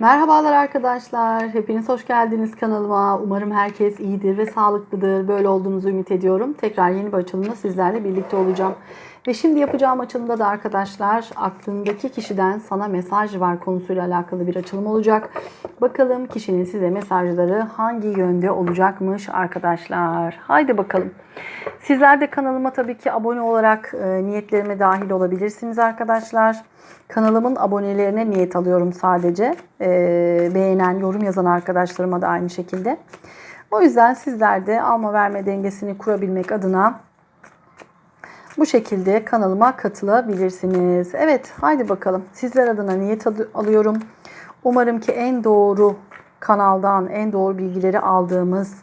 Merhabalar arkadaşlar. Hepiniz hoş geldiniz kanalıma. Umarım herkes iyidir ve sağlıklıdır. Böyle olduğunuzu ümit ediyorum. Tekrar yeni bir açılımda sizlerle birlikte olacağım. Ve şimdi yapacağım açılımda da arkadaşlar aklındaki kişiden sana mesaj var konusuyla alakalı bir açılım olacak. Bakalım kişinin size mesajları hangi yönde olacakmış arkadaşlar. Haydi bakalım. Sizler de kanalıma tabii ki abone olarak e, niyetlerime dahil olabilirsiniz arkadaşlar. Kanalımın abonelerine niyet alıyorum sadece. E, beğenen, yorum yazan arkadaşlarıma da aynı şekilde. O yüzden sizler de alma verme dengesini kurabilmek adına bu şekilde kanalıma katılabilirsiniz. Evet haydi bakalım. Sizler adına niyet alıyorum. Umarım ki en doğru kanaldan en doğru bilgileri aldığımız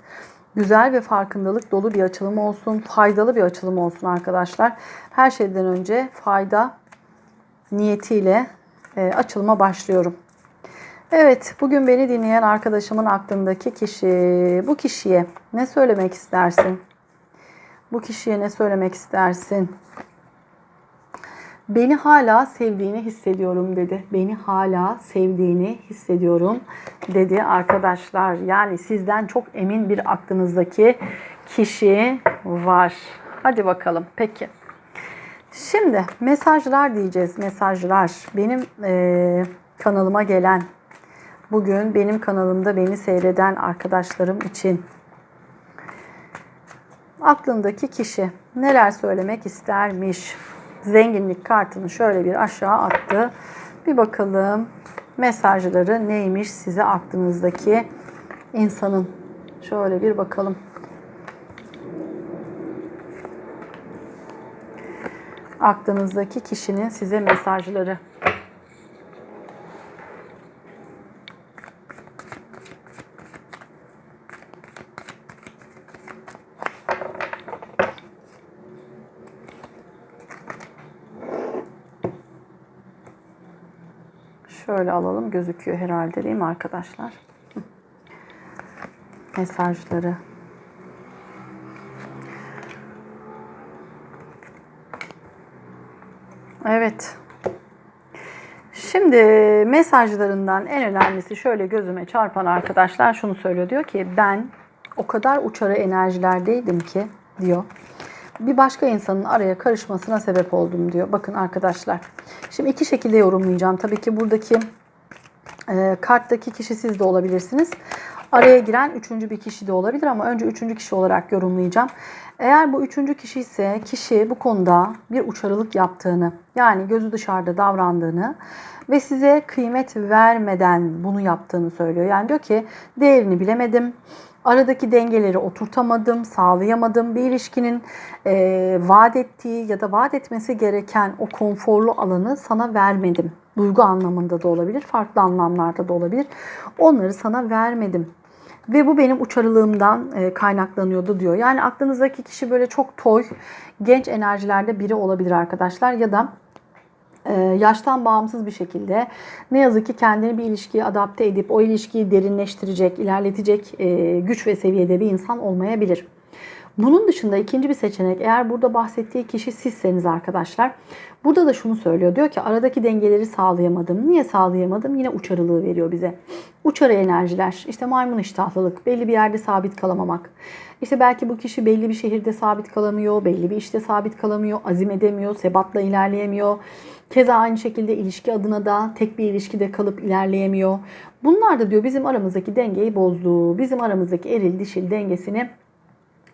güzel ve farkındalık dolu bir açılım olsun. Faydalı bir açılım olsun arkadaşlar. Her şeyden önce fayda niyetiyle e, açılıma başlıyorum. Evet, bugün beni dinleyen arkadaşımın aklındaki kişi, bu kişiye ne söylemek istersin? Bu kişiye ne söylemek istersin? Beni hala sevdiğini hissediyorum dedi. Beni hala sevdiğini hissediyorum dedi arkadaşlar. Yani sizden çok emin bir aklınızdaki kişi var. Hadi bakalım. Peki. Şimdi mesajlar diyeceğiz. Mesajlar. Benim e, kanalıma gelen, bugün benim kanalımda beni seyreden arkadaşlarım için aklındaki kişi neler söylemek istermiş? Zenginlik kartını şöyle bir aşağı attı. Bir bakalım mesajları neymiş size aklınızdaki insanın. Şöyle bir bakalım. Aklınızdaki kişinin size mesajları. Şöyle alalım. Gözüküyor herhalde değil mi arkadaşlar? Mesajları. Evet. Şimdi mesajlarından en önemlisi şöyle gözüme çarpan arkadaşlar şunu söylüyor. Diyor ki ben o kadar uçarı enerjilerdeydim ki diyor. Bir başka insanın araya karışmasına sebep oldum diyor. Bakın arkadaşlar. Şimdi iki şekilde yorumlayacağım. Tabii ki buradaki e, karttaki kişi siz de olabilirsiniz. Araya giren üçüncü bir kişi de olabilir ama önce üçüncü kişi olarak yorumlayacağım. Eğer bu üçüncü kişi ise kişi bu konuda bir uçarılık yaptığını yani gözü dışarıda davrandığını ve size kıymet vermeden bunu yaptığını söylüyor. Yani diyor ki değerini bilemedim. Aradaki dengeleri oturtamadım, sağlayamadım. Bir ilişkinin e, vaat ettiği ya da vaat etmesi gereken o konforlu alanı sana vermedim. Duygu anlamında da olabilir, farklı anlamlarda da olabilir. Onları sana vermedim. Ve bu benim uçarılığımdan e, kaynaklanıyordu diyor. Yani aklınızdaki kişi böyle çok toy, genç enerjilerde biri olabilir arkadaşlar. Ya da yaştan bağımsız bir şekilde ne yazık ki kendini bir ilişkiye adapte edip o ilişkiyi derinleştirecek, ilerletecek e, güç ve seviyede bir insan olmayabilir. Bunun dışında ikinci bir seçenek eğer burada bahsettiği kişi sizseniz arkadaşlar. Burada da şunu söylüyor. Diyor ki aradaki dengeleri sağlayamadım. Niye sağlayamadım? Yine uçarılığı veriyor bize. Uçarı enerjiler, işte maymun iştahlılık, belli bir yerde sabit kalamamak. İşte belki bu kişi belli bir şehirde sabit kalamıyor, belli bir işte sabit kalamıyor, azim edemiyor, sebatla ilerleyemiyor. Keza aynı şekilde ilişki adına da tek bir ilişkide kalıp ilerleyemiyor. Bunlar da diyor bizim aramızdaki dengeyi bozdu. Bizim aramızdaki eril dişil dengesini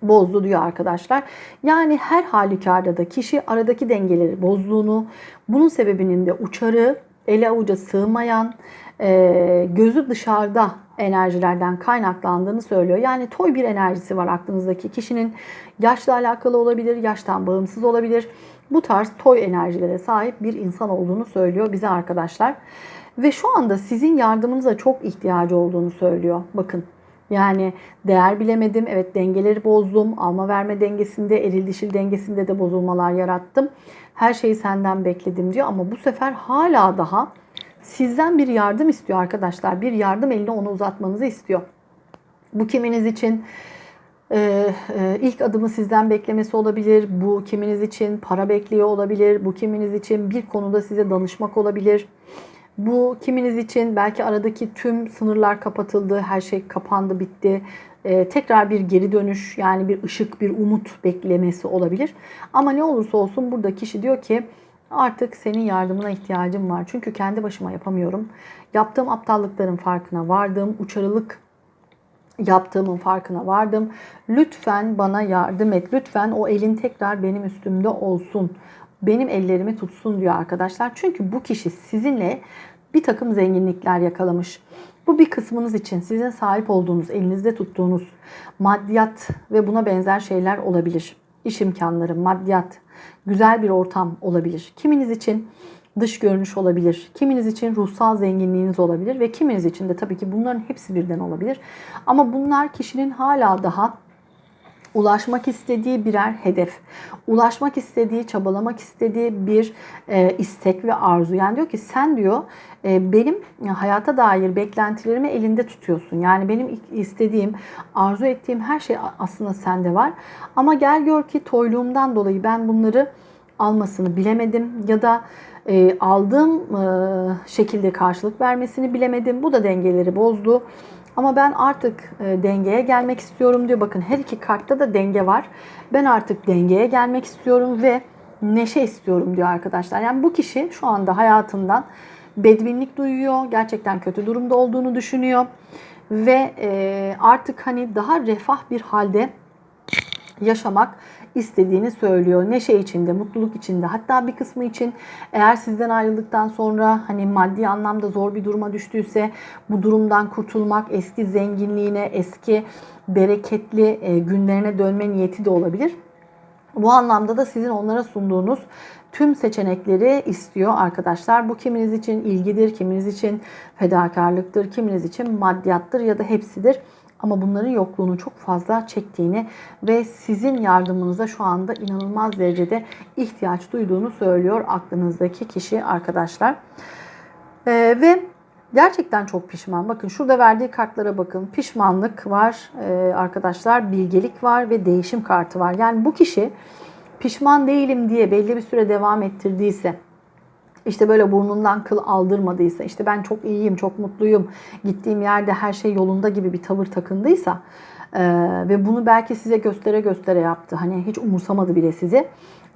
bozdu diyor arkadaşlar. Yani her halükarda da kişi aradaki dengeleri bozduğunu, bunun sebebinin de uçarı, ele avuca sığmayan, e, gözü dışarıda enerjilerden kaynaklandığını söylüyor. Yani toy bir enerjisi var aklınızdaki kişinin. Yaşla alakalı olabilir, yaştan bağımsız olabilir. Bu tarz toy enerjilere sahip bir insan olduğunu söylüyor bize arkadaşlar. Ve şu anda sizin yardımınıza çok ihtiyacı olduğunu söylüyor. Bakın yani değer bilemedim. Evet dengeleri bozdum. Alma verme dengesinde, eril dişil dengesinde de bozulmalar yarattım. Her şeyi senden bekledim diyor ama bu sefer hala daha sizden bir yardım istiyor arkadaşlar. Bir yardım elini ona uzatmanızı istiyor. Bu kiminiz için ee, e, ilk adımı sizden beklemesi olabilir. Bu kiminiz için para bekliyor olabilir. Bu kiminiz için bir konuda size danışmak olabilir. Bu kiminiz için belki aradaki tüm sınırlar kapatıldı, her şey kapandı, bitti. Ee, tekrar bir geri dönüş yani bir ışık, bir umut beklemesi olabilir. Ama ne olursa olsun burada kişi diyor ki artık senin yardımına ihtiyacım var. Çünkü kendi başıma yapamıyorum. Yaptığım aptallıkların farkına vardım. Uçarılık yaptığımın farkına vardım. Lütfen bana yardım et. Lütfen o elin tekrar benim üstümde olsun. Benim ellerimi tutsun diyor arkadaşlar. Çünkü bu kişi sizinle bir takım zenginlikler yakalamış. Bu bir kısmınız için sizin sahip olduğunuz, elinizde tuttuğunuz maddiyat ve buna benzer şeyler olabilir. İş imkanları, maddiyat, güzel bir ortam olabilir. Kiminiz için dış görünüş olabilir. Kiminiz için ruhsal zenginliğiniz olabilir ve kiminiz için de tabii ki bunların hepsi birden olabilir. Ama bunlar kişinin hala daha ulaşmak istediği birer hedef, ulaşmak istediği, çabalamak istediği bir e, istek ve arzu. Yani diyor ki sen diyor e, benim hayata dair beklentilerimi elinde tutuyorsun. Yani benim istediğim, arzu ettiğim her şey aslında sende var. Ama gel gör ki toyluğumdan dolayı ben bunları almasını bilemedim ya da e, aldığım e, şekilde karşılık vermesini bilemedim. Bu da dengeleri bozdu. Ama ben artık e, dengeye gelmek istiyorum diyor. Bakın her iki kartta da denge var. Ben artık dengeye gelmek istiyorum ve neşe istiyorum diyor arkadaşlar. Yani bu kişi şu anda hayatından bedvinlik duyuyor. Gerçekten kötü durumda olduğunu düşünüyor. Ve e, artık hani daha refah bir halde yaşamak istediğini söylüyor. Neşe içinde, mutluluk içinde. Hatta bir kısmı için eğer sizden ayrıldıktan sonra hani maddi anlamda zor bir duruma düştüyse bu durumdan kurtulmak, eski zenginliğine, eski bereketli e, günlerine dönme niyeti de olabilir. Bu anlamda da sizin onlara sunduğunuz tüm seçenekleri istiyor arkadaşlar. Bu kiminiz için ilgidir, kiminiz için fedakarlıktır, kiminiz için maddiyattır ya da hepsidir. Ama bunların yokluğunu çok fazla çektiğini ve sizin yardımınıza şu anda inanılmaz derecede ihtiyaç duyduğunu söylüyor aklınızdaki kişi arkadaşlar. Ee, ve gerçekten çok pişman. Bakın şurada verdiği kartlara bakın. Pişmanlık var ee, arkadaşlar, bilgelik var ve değişim kartı var. Yani bu kişi pişman değilim diye belli bir süre devam ettirdiyse işte böyle burnundan kıl aldırmadıysa, işte ben çok iyiyim, çok mutluyum, gittiğim yerde her şey yolunda gibi bir tavır takındıysa e, ve bunu belki size göstere göstere yaptı. Hani hiç umursamadı bile sizi.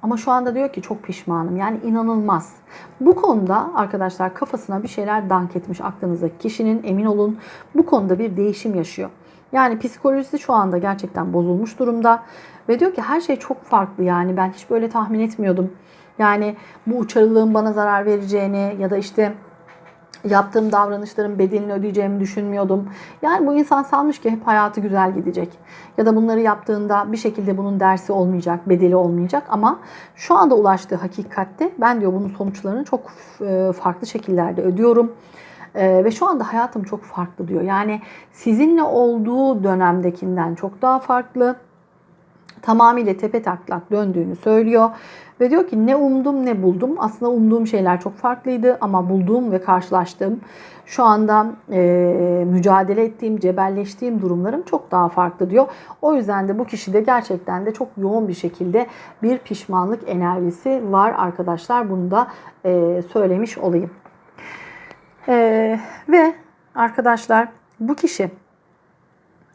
Ama şu anda diyor ki çok pişmanım. Yani inanılmaz. Bu konuda arkadaşlar kafasına bir şeyler dank etmiş aklınızdaki kişinin emin olun bu konuda bir değişim yaşıyor. Yani psikolojisi şu anda gerçekten bozulmuş durumda. Ve diyor ki her şey çok farklı yani ben hiç böyle tahmin etmiyordum. Yani bu uçarılığın bana zarar vereceğini ya da işte yaptığım davranışların bedelini ödeyeceğimi düşünmüyordum. Yani bu insan sanmış ki hep hayatı güzel gidecek. Ya da bunları yaptığında bir şekilde bunun dersi olmayacak, bedeli olmayacak. Ama şu anda ulaştığı hakikatte ben diyor bunun sonuçlarını çok e, farklı şekillerde ödüyorum. Ee, ve şu anda hayatım çok farklı diyor. Yani sizinle olduğu dönemdekinden çok daha farklı. Tamamıyla tepe taklak döndüğünü söylüyor. Ve diyor ki ne umdum ne buldum. Aslında umduğum şeyler çok farklıydı ama bulduğum ve karşılaştığım şu anda e, mücadele ettiğim, cebelleştiğim durumlarım çok daha farklı diyor. O yüzden de bu kişide gerçekten de çok yoğun bir şekilde bir pişmanlık enerjisi var arkadaşlar. Bunu da e, söylemiş olayım. E, ve arkadaşlar bu kişi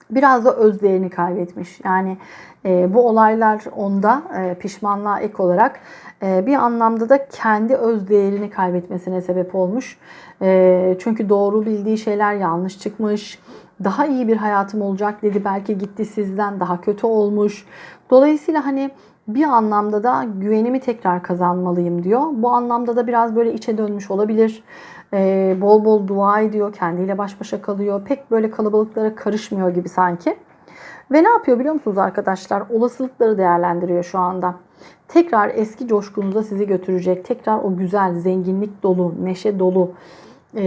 biraz da özlerini kaybetmiş. Yani e, bu olaylar onda e, pişmanlığa ek olarak e, bir anlamda da kendi öz değerini kaybetmesine sebep olmuş. E, çünkü doğru bildiği şeyler yanlış çıkmış. Daha iyi bir hayatım olacak dedi. Belki gitti sizden daha kötü olmuş. Dolayısıyla hani bir anlamda da güvenimi tekrar kazanmalıyım diyor. Bu anlamda da biraz böyle içe dönmüş olabilir. Ee, bol bol dua ediyor, kendiyle baş başa kalıyor. Pek böyle kalabalıklara karışmıyor gibi sanki. Ve ne yapıyor biliyor musunuz arkadaşlar? Olasılıkları değerlendiriyor şu anda. Tekrar eski coşkunuza sizi götürecek. Tekrar o güzel, zenginlik dolu, neşe dolu e,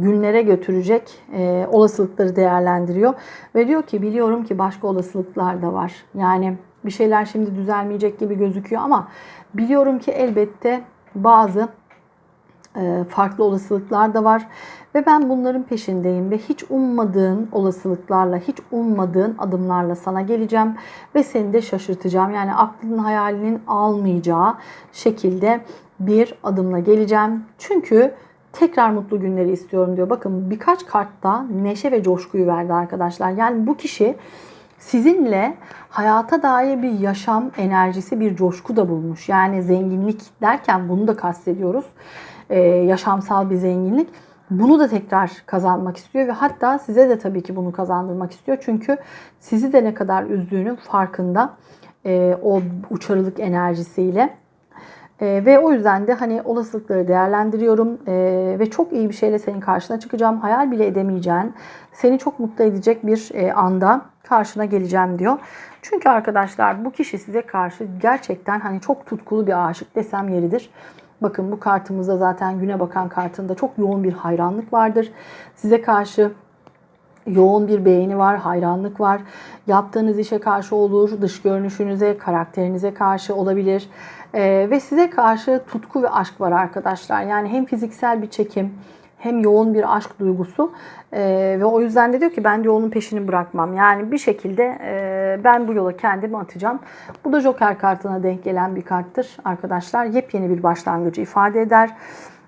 günlere götürecek e, olasılıkları değerlendiriyor. Ve diyor ki biliyorum ki başka olasılıklar da var. Yani bir şeyler şimdi düzelmeyecek gibi gözüküyor ama biliyorum ki elbette bazı farklı olasılıklar da var ve ben bunların peşindeyim ve hiç ummadığın olasılıklarla, hiç ummadığın adımlarla sana geleceğim ve seni de şaşırtacağım. Yani aklının hayalinin almayacağı şekilde bir adımla geleceğim. Çünkü tekrar mutlu günleri istiyorum diyor. Bakın birkaç kartta neşe ve coşkuyu verdi arkadaşlar. Yani bu kişi sizinle hayata dair bir yaşam enerjisi, bir coşku da bulmuş. Yani zenginlik derken bunu da kastediyoruz. Ee, yaşamsal bir zenginlik. Bunu da tekrar kazanmak istiyor ve hatta size de tabii ki bunu kazandırmak istiyor. Çünkü sizi de ne kadar üzdüğünün farkında e, o uçarılık enerjisiyle. E, ve o yüzden de hani olasılıkları değerlendiriyorum e, ve çok iyi bir şeyle senin karşına çıkacağım. Hayal bile edemeyeceğin, seni çok mutlu edecek bir e, anda karşına geleceğim diyor. Çünkü arkadaşlar bu kişi size karşı gerçekten hani çok tutkulu bir aşık desem yeridir. Bakın bu kartımızda zaten güne bakan kartında çok yoğun bir hayranlık vardır. Size karşı yoğun bir beğeni var, hayranlık var. Yaptığınız işe karşı olur, dış görünüşünüze, karakterinize karşı olabilir. Ee, ve size karşı tutku ve aşk var arkadaşlar. Yani hem fiziksel bir çekim, hem yoğun bir aşk duygusu ee, ve o yüzden de diyor ki ben yolun peşini bırakmam. Yani bir şekilde e, ben bu yola kendimi atacağım. Bu da Joker kartına denk gelen bir karttır arkadaşlar. Yepyeni bir başlangıcı ifade eder.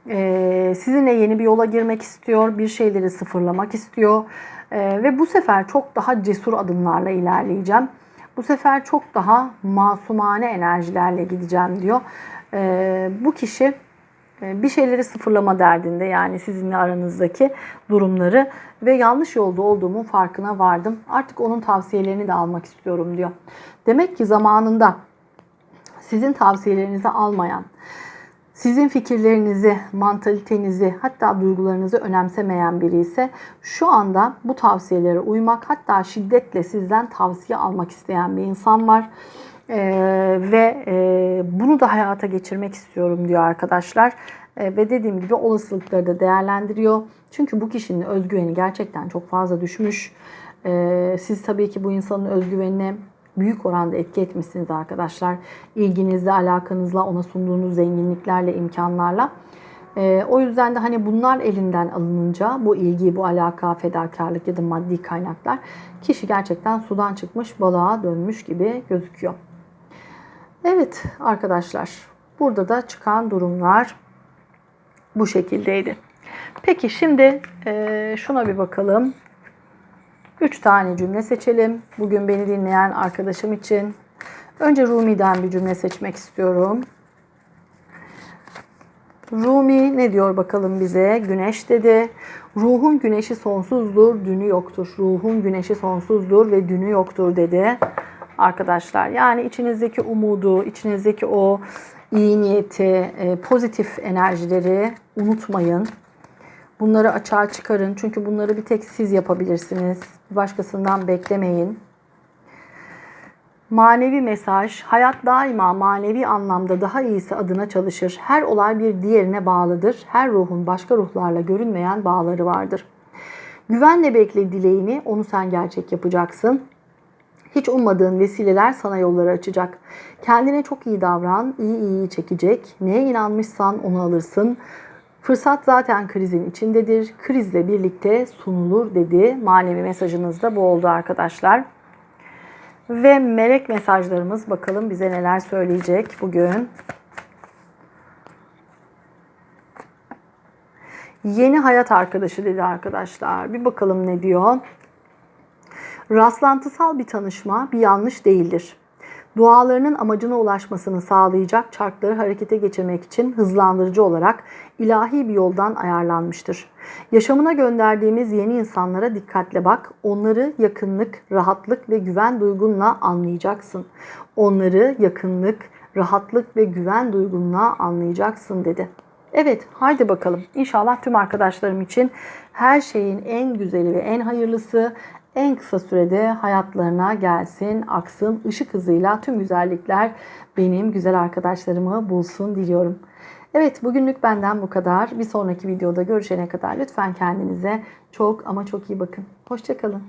Ee, sizinle yeni bir yola girmek istiyor, bir şeyleri sıfırlamak istiyor ee, ve bu sefer çok daha cesur adımlarla ilerleyeceğim. Bu sefer çok daha masumane enerjilerle gideceğim diyor. Ee, bu kişi e, bir şeyleri sıfırlama derdinde yani sizinle aranızdaki durumları ve yanlış yolda olduğumun farkına vardım. Artık onun tavsiyelerini de almak istiyorum diyor. Demek ki zamanında sizin tavsiyelerinizi almayan, sizin fikirlerinizi, mantalitenizi, hatta duygularınızı önemsemeyen biri ise şu anda bu tavsiyelere uymak, hatta şiddetle sizden tavsiye almak isteyen bir insan var. Ee, ve e, bunu da hayata geçirmek istiyorum diyor arkadaşlar. E, ve dediğim gibi olasılıkları da değerlendiriyor. Çünkü bu kişinin özgüveni gerçekten çok fazla düşmüş. E, siz tabii ki bu insanın özgüvenine büyük oranda etki etmişsiniz arkadaşlar. İlginizle, alakanızla, ona sunduğunuz zenginliklerle, imkanlarla. E, o yüzden de hani bunlar elinden alınınca bu ilgi, bu alaka, fedakarlık ya da maddi kaynaklar kişi gerçekten sudan çıkmış balığa dönmüş gibi gözüküyor. Evet arkadaşlar burada da çıkan durumlar bu şekildeydi. Peki şimdi e, şuna bir bakalım. 3 tane cümle seçelim. Bugün beni dinleyen arkadaşım için. Önce Rumi'den bir cümle seçmek istiyorum. Rumi ne diyor bakalım bize? Güneş dedi. Ruhun güneşi sonsuzdur, dünü yoktur. Ruhun güneşi sonsuzdur ve dünü yoktur dedi. Arkadaşlar yani içinizdeki umudu, içinizdeki o iyi niyeti, e, pozitif enerjileri unutmayın. Bunları açığa çıkarın. Çünkü bunları bir tek siz yapabilirsiniz. Başkasından beklemeyin. Manevi mesaj, hayat daima manevi anlamda daha iyisi adına çalışır. Her olay bir diğerine bağlıdır. Her ruhun başka ruhlarla görünmeyen bağları vardır. Güvenle bekle dileğini, onu sen gerçek yapacaksın. Hiç ummadığın vesileler sana yolları açacak. Kendine çok iyi davran, iyi iyi çekecek. Neye inanmışsan onu alırsın. Fırsat zaten krizin içindedir. Krizle birlikte sunulur dedi. Manevi mesajınız da bu oldu arkadaşlar. Ve melek mesajlarımız bakalım bize neler söyleyecek bugün. Yeni hayat arkadaşı dedi arkadaşlar. Bir bakalım ne diyor. Rastlantısal bir tanışma bir yanlış değildir. Dualarının amacına ulaşmasını sağlayacak çarkları harekete geçirmek için hızlandırıcı olarak ilahi bir yoldan ayarlanmıştır. Yaşamına gönderdiğimiz yeni insanlara dikkatle bak. Onları yakınlık, rahatlık ve güven duygunla anlayacaksın. Onları yakınlık, rahatlık ve güven duygunla anlayacaksın dedi. Evet, haydi bakalım. İnşallah tüm arkadaşlarım için her şeyin en güzeli ve en hayırlısı, en kısa sürede hayatlarına gelsin, aksın, ışık hızıyla tüm güzellikler benim güzel arkadaşlarımı bulsun diliyorum. Evet bugünlük benden bu kadar. Bir sonraki videoda görüşene kadar lütfen kendinize çok ama çok iyi bakın. Hoşçakalın.